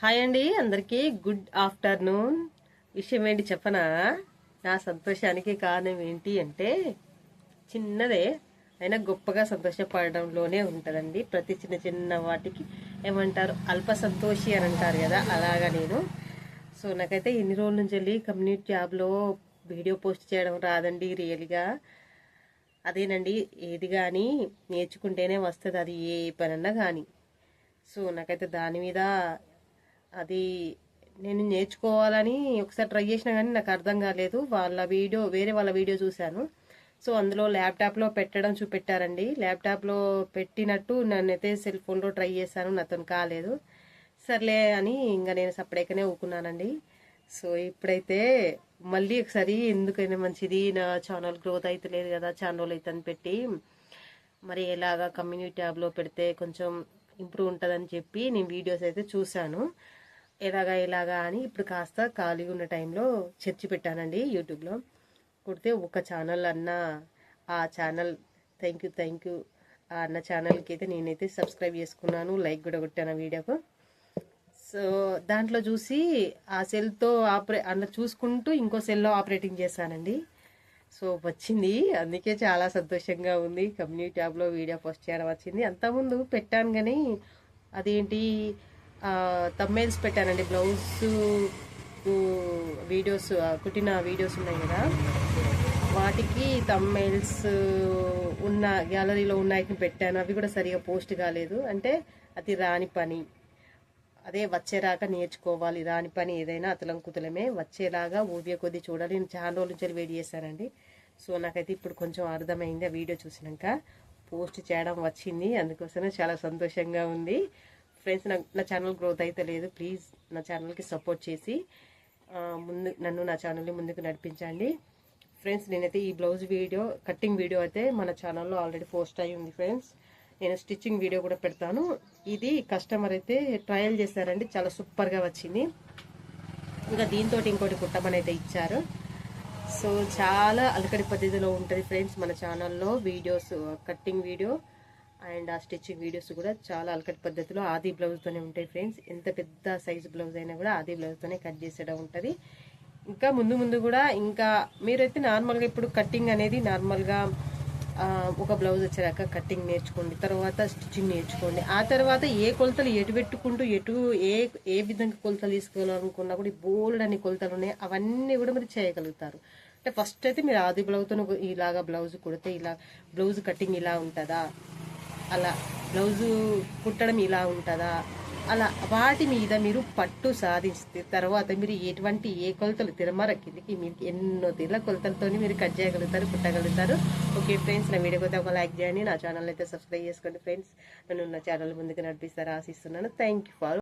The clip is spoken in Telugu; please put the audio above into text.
హాయ్ అండి అందరికీ గుడ్ ఆఫ్టర్నూన్. విషయం ఏంటి చెప్పనా? నా సంతోషానికి కారణం ఏంటి అంటే చిన్నదే అయినా గొప్పగా సంతోషపడడంలోనే ఉంటుందండి. ప్రతి చిన్న చిన్న వాటికి ఏమంటారు అల్ప సంతోషి అని అంటారు కదా అలాగా నేను. సో నాకైతే ఎన్ని రోజుల నుంచి వెళ్ళి కమ్యూనిటీ ట్యాబ్లో వీడియో పోస్ట్ చేయడం రాదండి రియల్గా. అదేనండి ఏది కానీ నేర్చుకుంటేనే వస్తుంది అది ఏ పనన్నా కానీ సో నాకైతే దాని మీద అది నేను నేర్చుకోవాలని ఒకసారి ట్రై చేసినా కానీ నాకు అర్థం కాలేదు. వాళ్ళ వీడియో వేరే వాళ్ళ వీడియో చూశాను. సో అందులో ల్యాప్టాప్లో పెట్టడం చూపెట్టారండి. ల్యాప్టాప్లో పెట్టినట్టు నన్నైతే సెల్ ఫోన్లో ట్రై చేశాను. నాతో కాలేదు. సర్లే అని ఇంకా నేను సపరేట్గానే ఊకున్నానండి సో ఇప్పుడైతే మళ్ళీ ఒకసారి ఎందుకైనా మంచిది. నా ఛానల్ గ్రోత్ అవుతలేదు లేదు కదా ఛానల్ అయితే అని పెట్టి. మరి ఎలాగా కమ్యూనిటీ ట్యాబ్లో పెడితే కొంచెం ఇంప్రూవ్ ఉంటుందని చెప్పి నేను వీడియోస్ అయితే చూశాను. ఎలాగా ఎలాగా అని ఇప్పుడు కాస్త ఖాళీగా ఉన్న టైంలో చర్చి పెట్టానండి యూట్యూబ్లో. కొడితే ఒక ఛానల్ అన్న ఆ channel thank you thank you ఆ అన్న ఛానల్కి అయితే నేనైతే సబ్స్క్రైబ్ చేసుకున్నాను లైక్ కూడా కొట్టాను వీడియోకు. సో దాంట్లో చూసి ఆ సెల్తో ఆపరే అన్న చూసుకుంటూ ఇంకో సెల్లో ఆపరేటింగ్ చేశానండి. సో వచ్చింది. అందుకే చాలా సంతోషంగా ఉంది. కమ్యూనిటీ ట్యాబ్లో వీడియో పోస్ట్ చేయడం వచ్చింది. అంతకుముందు పెట్టాను కానీ అదేంటి తమ్మేల్స్ పెట్టానండి బ్లౌజ్ వీడియోస్ కుట్టిన వీడియోస్ ఉన్నాయి కదా. వాటికి తమ్మేల్స్ ఉన్న గ్యాలరీలో ఉన్నాయని పెట్టాను. అవి కూడా సరిగా పోస్ట్ కాలేదు. అంటే అది రాని పని. అదే వచ్చేరాక నేర్చుకోవాలి. రాని పని ఏదైనా అతలం కుతలమే వచ్చేలాగా ఊబియ కొద్ది చూడాలి. నేను చాలా రోజుల నుంచి వెయిట్ చేశానండి. సో నాకైతే ఇప్పుడు కొంచెం అర్థమైంది ఆ వీడియో చూసినాక. పోస్ట్ చేయడం వచ్చింది. అందుకోసమే చాలా సంతోషంగా ఉంది. ఫ్రెండ్స్ నా నా ఛానల్ గ్రోత్ అయితే లేదు. ప్లీజ్ నా ఛానల్కి సపోర్ట్ చేసి ముందు నన్ను నా ఛానల్ని ముందుకు నడిపించండి. ఫ్రెండ్స్ నేనైతే ఈ బ్లౌజ్ వీడియో కట్టింగ్ వీడియో అయితే మన ఛానల్లో ఆల్రెడీ పోస్ట్ అయి ఉంది ఫ్రెండ్స్ నేను స్టిచ్చింగ్ వీడియో కూడా పెడతాను. ఇది కస్టమర్ అయితే ట్రయల్ చేశారండి. చాలా సూపర్గా వచ్చింది. ఇంకా దీంతో ఇంకోటి కుట్టమని అయితే ఇచ్చారు. సో చాలా అలకడి పద్ధతిలో ఉంటుంది ఫ్రెండ్స్ మన ఛానల్లో వీడియోస్ కట్టింగ్ వీడియో అండ్ ఆ స్టిచ్చింగ్ వీడియోస్ కూడా చాలా అలకటి పద్ధతిలో ఆది బ్లౌజ్తోనే ఉంటాయి ఫ్రెండ్స్ ఎంత పెద్ద సైజు బ్లౌజ్ అయినా కూడా ఆది బ్లౌజ్తోనే కట్ చేసేయడం ఉంటుంది. ఇంకా ముందు ముందు కూడా ఇంకా మీరైతే నార్మల్గా ఇప్పుడు కట్టింగ్ అనేది నార్మల్గా ఒక బ్లౌజ్ వచ్చేదాకా కట్టింగ్ నేర్చుకోండి తర్వాత స్టిచ్చింగ్ నేర్చుకోండి. ఆ తర్వాత ఏ కొలతలు ఎటు పెట్టుకుంటూ ఎటు ఏ ఏ విధంగా కొలతలు తీసుకోవాలనుకున్నా కూడా బోల్డ్ అనే కొలతలు ఉన్నాయి అవన్నీ కూడా మీరు చేయగలుగుతారు. అంటే ఫస్ట్ అయితే మీరు ఆది బ్లౌజ్తో ఇలాగా బ్లౌజ్ కుడితే ఇలా బ్లౌజ్ కటింగ్ ఇలా ఉంటుందా? అలా బ్లౌజు కుట్టడం ఇలా ఉంటుందా? అలా వాటి మీద మీరు పట్టు సాధిస్తే తర్వాత మీరు ఎటువంటి ఏ కొలతలు తిరమర కిందకి మీకు ఎన్నో తీర్ల కొలతలతో మీరు కట్ చేయగలుగుతారు కుట్టగలుగుతారు. ఓకే ఫ్రెండ్స్ నా వీడియో అయితే ఒక లైక్ చేయండి. నా ఛానల్ అయితే సబ్స్క్రైబ్ చేసుకోండి ఫ్రెండ్స్. నన్ను నా ఛానల్ ముందుకు నడిపిస్తారు ఆశిస్తున్నాను. Thank you for